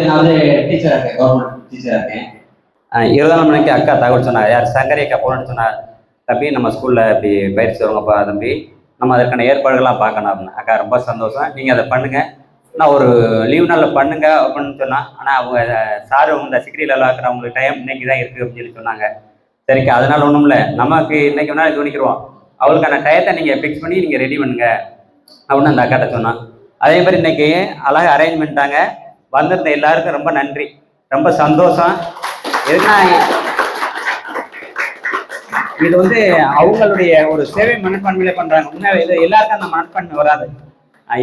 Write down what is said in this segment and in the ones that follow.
நான் வந்து டீச்சராக இருக்கேன் கவர்மெண்ட் டீச்சராக இருக்கேன். இருபதாம் மணிக்கு அக்கா தகவல் சொன்னாங்க. யார் சங்கரி அக்கா போனன்னு சொன்னார் தம்பி நம்ம ஸ்கூலில் இப்படி பயிற்சி வருவாங்கப்பா தம்பி. நம்ம அதற்கான ஏற்பாடுகள்லாம் பார்க்கணும் அப்படின்னு. அக்கா ரொம்ப சந்தோஷம். நீங்கள் அதை பண்ணுங்கள் நான் ஒரு லீவ் நாளில் பண்ணுங்க அப்படின்னு சொன்னால் ஆனால் அவங்க சார் இந்த சிக்ரியில் இருக்கிறவங்களுக்கு டைம் இன்னைக்கு தான் இருக்குது அப்படின்னு சொல்லி சொன்னாங்க. சரிக்கா அதனால ஒன்றும் இல்லை. நமக்கு இன்னைக்கு வேணாலும் கவனிக்கிறோம். அவளுக்கான டயத்தை நீங்கள் ஃபிக்ஸ் பண்ணி நீங்கள் ரெடி பண்ணுங்க அப்படின்னு அந்த அக்காட்ட சொன்னான். அதே மாதிரி இன்னைக்கு அழகாக அரேஞ்ச் பண்ணிட்டாங்க வந்திருந்த எல்லாருக்கும் ரொம்ப நன்றி. ரொம்ப சந்தோஷம். எதுனா இது வந்து அவங்களுடைய ஒரு சேவை மனப்பான்மையில பண்றாங்க. உண்மையாவே இது எல்லாருக்கும் அந்த மனப்பான்மை வராது.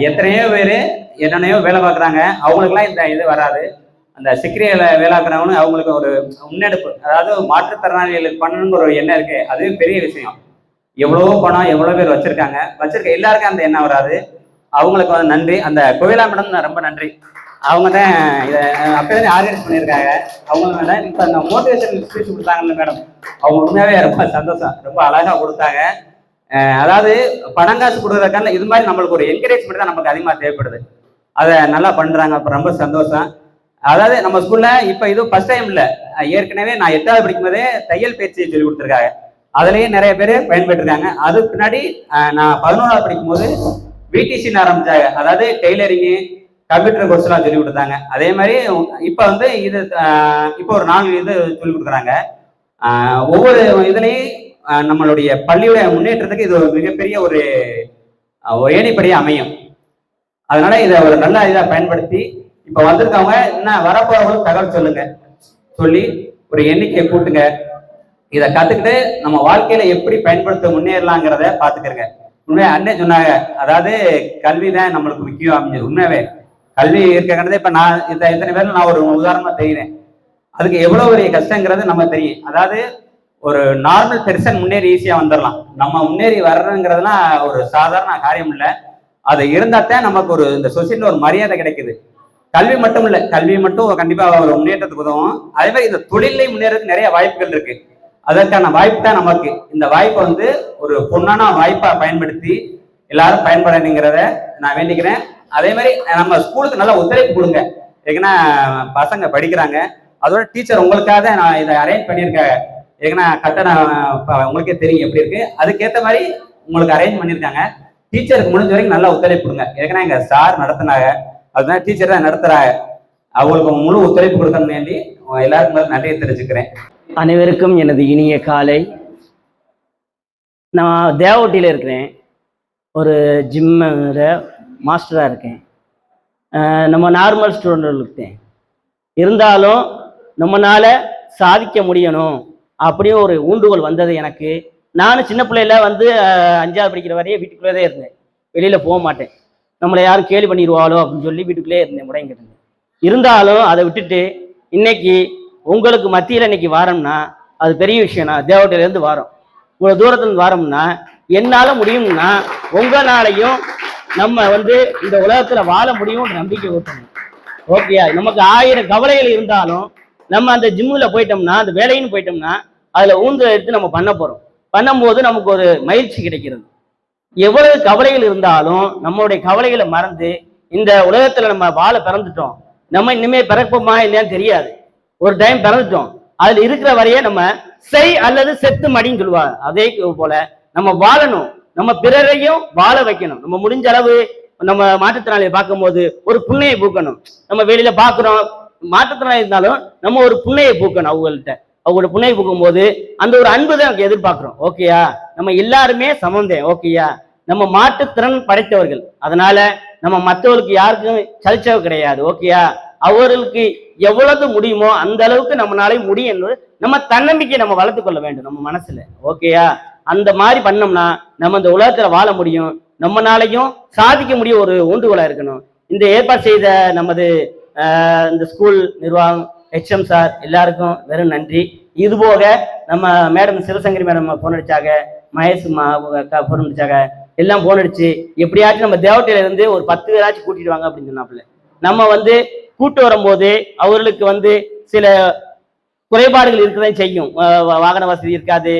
எத்தனையோ பேர் என்னென்னையோ வேலை பார்க்குறாங்க. அவங்களுக்குலாம் இந்த இது வராது. அந்த சிக்கிரியில் வேலை பார்க்குறவங்க அவங்களுக்கு ஒரு முன்னெடுப்பு அதாவது மாற்றுத்திறனாளிகளுக்கு பண்ணணுங்கிற ஒரு எண்ணம் இருக்கு. அதுவே பெரிய விஷயம். எவ்வளவோ பணம் எவ்வளோ பேர் வச்சிருக்காங்க. வச்சிருக்க எல்லாருக்கும் அந்த எண்ணம் வராது. அவங்களுக்கு வந்து நன்றி. அந்த கோயிலா மேடம் ரொம்ப நன்றி. அவங்க தான் இதை அப்போதான் ஆர்கனைஸ் பண்ணியிருக்காங்க. அவங்க மேடம் இப்போ அந்த மோட்டிவேஷன் ஸ்பீச் கொடுத்தாங்கல்ல மேடம் அவங்க உண்மையாகவே ரொம்ப சந்தோஷம். ரொம்ப அழகாக கொடுத்தாங்க. அதாவது பணம் காசு கொடுக்குறதுக்கான இது மாதிரி நம்மளுக்கு ஒரு என்கரேஜ்மெண்ட் தான் நமக்கு அதிகமாக தேவைப்படுது. அதை நல்லா பண்ணுறாங்க அப்போ ரொம்ப சந்தோஷம். அதாவது நம்ம ஸ்கூலில் இப்போ இதுவும் ஃபஸ்ட் டைம் இல்லை. ஏற்கனவே நான் எட்டாவது படிக்கும்போதே தையல் பயிற்சியை சொல்லி கொடுத்துருக்காங்க. அதுலேயும் நிறைய பேர் பயன்பெற்றிருக்காங்க. அதுக்கு பின்னாடி நான் பதினோராவது படிக்கும்போது பிடிசின்னு ஆரம்பித்தாங்க அதாவது டெய்லரிங்கு கம்ப்யூட்டர் கோர்ஸ்லாம் சொல்லி கொடுத்தாங்க. அதே மாதிரி இப்போ வந்து இது இப்போ ஒரு நாலு இது சொல்லி கொடுக்குறாங்க. ஒவ்வொரு இதுலேயும் நம்மளுடைய பள்ளியுடைய முன்னேற்றத்துக்கு இது ஒரு மிகப்பெரிய ஒரு ஏணிப்படியாக அமையும். அதனால இதை ஒரு நல்ல இதாக பயன்படுத்தி இப்போ வந்திருக்கவங்க என்ன வரப்போறவங்களுக்கு தகவல் சொல்லுங்க. சொல்லி ஒரு எண்ணிக்கையை கூட்டுங்க. இதை கற்றுக்கிட்டு நம்ம வாழ்க்கையில எப்படி பயன்படுத்த முன்னேறலாங்கிறத பார்த்துக்கிறங்க உண்மையை அண்ணே சொன்னாங்க. அதாவது கல்வி தான் நம்மளுக்கு முக்கியம் அப்படின்னு உண்மையாவே. கல்வி இருக்கிறது இப்ப நான் இந்த இத்தனை பேர் நான் ஒரு உதாரணமா தெரியுறேன் அதுக்கு எவ்வளவு பெரிய கஷ்டங்கிறது நம்ம தெரியும். அதாவது ஒரு நார்மல் பெர்சன் முன்னேறி ஈஸியா வந்துடலாம் நம்ம முன்னேறி வர்றதுங்கிறதுலாம் ஒரு சாதாரண காரியம் இல்லை. அது இருந்தாத்தான் நமக்கு ஒரு இந்த சொசைட்டில ஒரு மரியாதை கிடைக்குது. கல்வி மட்டும் இல்லை கல்வி மட்டும் கண்டிப்பாக ஒரு முன்னேற்றத்துக்கு உதவும். அதே மாதிரி இந்த தொழிலை முன்னேறதுக்கு நிறைய வாய்ப்புகள் இருக்கு. அதற்கான வாய்ப்பு தான் நமக்கு. இந்த வாய்ப்பை வந்து ஒரு பொன்னான வாய்ப்பா பயன்படுத்தி எல்லாரும் பயன்படணுங்கிறத நான் வேண்டிக்கிறேன். அதே மாதிரி நம்ம ஸ்கூலுக்கு நல்லா ஒத்துழைப்பு கொடுங்க. ஏன்னா பசங்க படிக்கிறாங்க. அதோட டீச்சர் உங்களுக்காக நான் இதை அரேஞ்ச் பண்ணியிருக்கேன். ஏன்னா கட்டணம் உங்களுக்கே தெரியும் எப்படி இருக்கு. அதுக்கேற்ற மாதிரி உங்களுக்கு அரேஞ்ச் பண்ணியிருக்காங்க. டீச்சருக்கு முடிஞ்ச வரைக்கும் நல்லா ஒத்துழைப்பு கொடுங்க. ஏன்னா எங்க சார் நடத்தினாங்க. அதுதான் டீச்சர் தான் நடத்துறாங்க. அவங்களுக்கு முழு ஒத்துழைப்பு கொடுக்கணும் வேண்டி எல்லாருக்கும் நன்றியை தெரிஞ்சுக்கிறேன் அனைவருக்கும் எனது இனிய காலை. நான் தேவட்டியில் இருக்கிறேன். ஒரு ஜிம்மில் மாஸ்டராக இருக்கேன். நம்ம நார்மல் ஸ்டூடெண்ட் இருக்கேன் இருந்தாலும் நம்மனால சாதிக்க முடியணும் அப்படின்னு ஒரு ஊண்டுகோல் வந்தது எனக்கு. நானும் சின்ன பிள்ளையில வந்து அஞ்சாவது படிக்கிற வரையே வீட்டுக்குள்ளே தான் இருந்தேன். வெளியில் போக மாட்டேன். நம்மளை யாரும் கேலி பண்ணிடுவாளோ அப்படின்னு சொல்லி வீட்டுக்குள்ளே இருந்தேன் முடங்கிட்டு இருந்தேன். இருந்தாலும் அதை விட்டுட்டு இன்னைக்கு உங்களுக்கு மத்தியில் இன்னைக்கு வாரம்னா அது பெரிய விஷயம் நான் தேவட்டையிலேருந்து வாரம். இவ்வளோ தூரத்துலேருந்து வாரம்னா என்னால் முடியும்னா உங்களாலையும் நம்ம வந்து இந்த உலகத்துல வாழ முடியும்னு நம்பிக்கை ஊட்டணும். ஓகேயா நமக்கு ஆயிரம் கவலைகள் இருந்தாலும் நம்ம அந்த ஜிம்மில் போயிட்டோம்னா அந்த வேலைன்னு போயிட்டோம்னா அதுல ஊந்தல் எடுத்து நம்ம பண்ண போறோம். பண்ணும்போது நமக்கு ஒரு மகிழ்ச்சி கிடைக்கிறது. எவ்வளவு கவலைகள் இருந்தாலும் நம்மளுடைய கவலைகளை மறந்து இந்த உலகத்துல நம்ம வாழ பிறந்துட்டோம். நம்ம இனிமே பிறப்போமா இல்லையான்னு தெரியாது. ஒரு டைம் பிறந்துட்டோம். அதுல இருக்கிற வரையே நம்ம செய் அல்லது செத்து மடின்னு சொல்லுவாங்க. அதே போல நம்ம வாழணும். நம்ம பிறரையும் வாழ வைக்கணும். நம்ம முடிஞ்ச அளவு நம்ம மாற்றுத்திறனாளியை பார்க்கும்போது ஒரு புண்ணையை பூக்கணும். நம்ம வெளியில பாக்குறோம் மாற்றுத்திறனாளி இருந்தாலும் நம்ம ஒரு புண்ணையை பூக்கணும் அவங்கள்ட்ட. அவங்களோட புண்ணையை பூக்கும் போது அந்த ஒரு அன்பு தான் எதிர்பார்க்கிறோம். ஓகேயா நம்ம எல்லாருமே சமந்தேன் ஓகேயா நம்ம மாற்றுத்திறன் படைத்தவர்கள். அதனால நம்ம மற்றவர்களுக்கு யாருக்கும் சலிச்சவு கிடையாது. ஓகேயா அவர்களுக்கு எவ்வளவு முடியுமோ அந்த அளவுக்கு நம்மளால முடியும் என்பது நம்ம தன்னம்பிக்கை நம்ம வளர்த்து கொள்ள வேண்டும் நம்ம மனசுல. ஓகேயா அந்த மாதிரி பண்ணோம்னா நம்ம இந்த உலகத்துல வாழ முடியும். நம்மனாலையும் சாதிக்க முடிய ஒரு ஊண்டுகோலா இருக்கணும். இந்த ஏற்பாடு செய்த நமது இந்த ஸ்கூல் நிர்வாகம் ஹெச்எம் சார் எல்லாருக்கும் வெறும் நன்றி. இது போக நம்ம மேடம் சிவசங்கரி மேடம் போன் அடிச்சாங்க மகேஷ் மா அக்கா போன் அடிச்சாங்க. எல்லாம் போன் அடிச்சு எப்படியாச்சும் நம்ம தேவட்டையில இருந்து ஒரு பத்து பேராச்சும் கூட்டிட்டு வாங்க அப்படின்னு சொன்னாப்புல. நம்ம வந்து கூட்டு வரும்போது அவர்களுக்கு வந்து சில குறைபாடுகள் இருக்கதான் செய்யும். வாகன வசதி இருக்காது.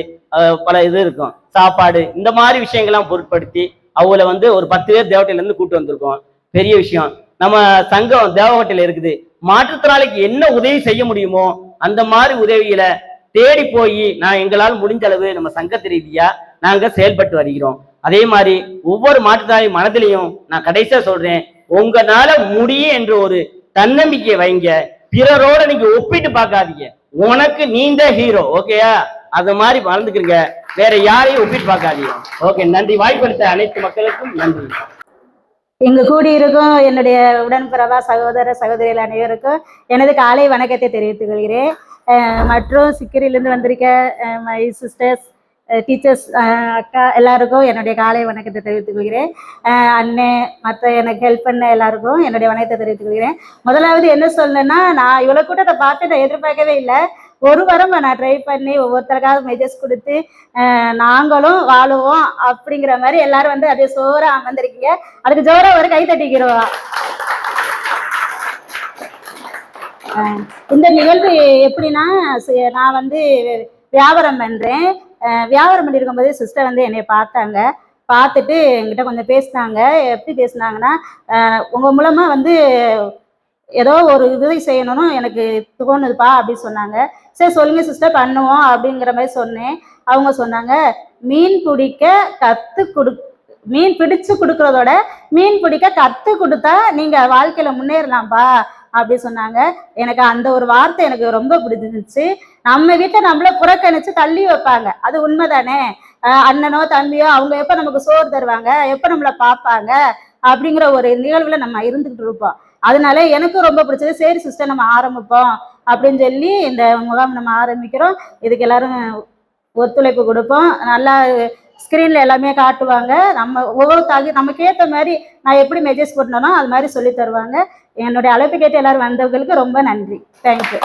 பல இது இருக்கும். சாப்பாடு இந்த மாதிரி விஷயங்கள்லாம் பொருட்படுத்தி அவங்கள வந்து ஒரு பத்து பேர் தேவட்டையிலேருந்து கூட்டு வந்திருக்கோம். பெரிய விஷயம். நம்ம சங்கம் தேவகோட்டையில் இருக்குது. மாற்றுத்திறனாளிக்கு என்ன உதவி செய்ய முடியுமோ அந்த மாதிரி உதவிகளை தேடி போய் நான் எங்களால் முடிஞ்ச அளவு நம்ம சங்கத்து ரீதியா நாங்க செயல்பட்டு வருகிறோம். அதே மாதிரி ஒவ்வொரு மாற்றுத்திறனாளி மனதிலையும் நான் கடைசியா சொல்றேன் உங்களால முடியும் என்ற ஒரு தன்னம்பிக்கை வைங்க. பிறரோட நீங்க ஒப்பிட்டு பார்க்காதீங்க. உனக்கு நீந்த ஹீரோ ஓகேயா அது மாதிரி வளர்ந்துக்கிறீங்க வேற யாரையும் ஒப்பிட்டு பார்க்காதீங்க. ஓகே நன்றி. வாய்ப்பளித்த அனைத்து மக்களுக்கும் நன்றி. இங்கு கூடியிருக்கும் என்னுடைய உடன்பிறவா சகோதர சகோதரிகள் அனைவருக்கும் எனது காலை வணக்கத்தை தெரிவித்துக் கொள்கிறேன். மற்றும் சிக்கிரிலிருந்து வந்திருக்க மை சிஸ்டர்ஸ் டீச்சர்ஸ் அக்கா எல்லாருக்கும் என்னுடைய காலை வணக்கத்தை தெரிவித்துக் கொள்கிறேன். அண்ணே மற்ற எனக்கு ஹெல்ப் பண்ண எல்லாருக்கும் என்னுடைய வணக்கத்தை தெரிவித்துக் கொள்கிறேன். முதலாவது என்ன சொல்லணும்னா நான் இவ்வளோ கூட்டத்தை பார்த்து நான் எதிர்பார்க்கவே இல்லை. ஒரு வாரம் நான் ட்ரை பண்ணி ஒவ்வொருத்தருக்காக மெசேஜ் கொடுத்து நாங்களும் வாழுவோம் அப்படிங்கிற மாதிரி எல்லாரும் வந்து அதே சோறா அமர்ந்திருக்கீங்க. அதுக்கு ஜோரா ஒரு கை தட்டிக்கிறோம். இந்த நிகழ்வு எப்படின்னா நான் வந்து வியாபாரம் பண்றேன். வியாபாரம் பண்ணிருக்கும் போது சிஸ்டர் வந்து என்னை பார்த்தாங்க. பார்த்துட்டு என்கிட்ட கொஞ்சம் பேசினாங்க. எப்படி பேசினாங்கன்னா உங்கள் உங்க மூலமா வந்து ஏதோ ஒரு இது செய்யணும்னு எனக்கு தோணுதுப்பா அப்படின்னு சொன்னாங்க. சரி சொல்லுங்க சிஸ்டர் பண்ணுவோம் அப்படிங்கிற மாதிரி சொன்னேன். அவங்க சொன்னாங்க மீன் பிடிக்க கத்து கொடு மீன் பிடிச்சு கொடுக்கறதோட மீன் பிடிக்க கத்து கொடுத்தா நீங்க வாழ்க்கையில முன்னேறலாம்ப்பா அப்படி சொன்னாங்க. எனக்கு அந்த ஒரு வார்த்தை எனக்கு ரொம்ப பிடிச்சிருந்துச்சு. நம்ம வீட்டை நம்மள புறக்கணிச்சு தள்ளி வைப்பாங்க. அது உண்மைதானே? அண்ணனோ தம்பியோ அவங்க எப்ப நமக்கு சோறு தருவாங்க? எப்ப நம்மளை பார்ப்பாங்க? அப்படிங்கிற ஒரு நிகழ்வுல நம்ம இருந்துகிட்டு இருப்போம். அதனால எனக்கும் ரொம்ப பிடிச்சது சரி சிஸ்டர் நம்ம ஆரம்பிப்போம் அப்படின்னு சொல்லி இந்த முகாம் நம்ம ஆரம்பிக்கிறோம். இதுக்கு எல்லாரும் ஒத்துழைப்பு கொடுப்போம். நல்லா ஸ்க்ரீன்ல எல்லாமே காட்டுவாங்க. நம்ம ஒவ்வொரு தகு நமக்கு ஏற்ற மாதிரி நான் எப்படி மெசேஜ் பண்ணணும் அது மாதிரி சொல்லி தருவாங்க. என்னுடைய அழைப்பு கேட்டு எல்லாரும் வந்தவங்களுக்கு ரொம்ப நன்றி. தேங்க்யூ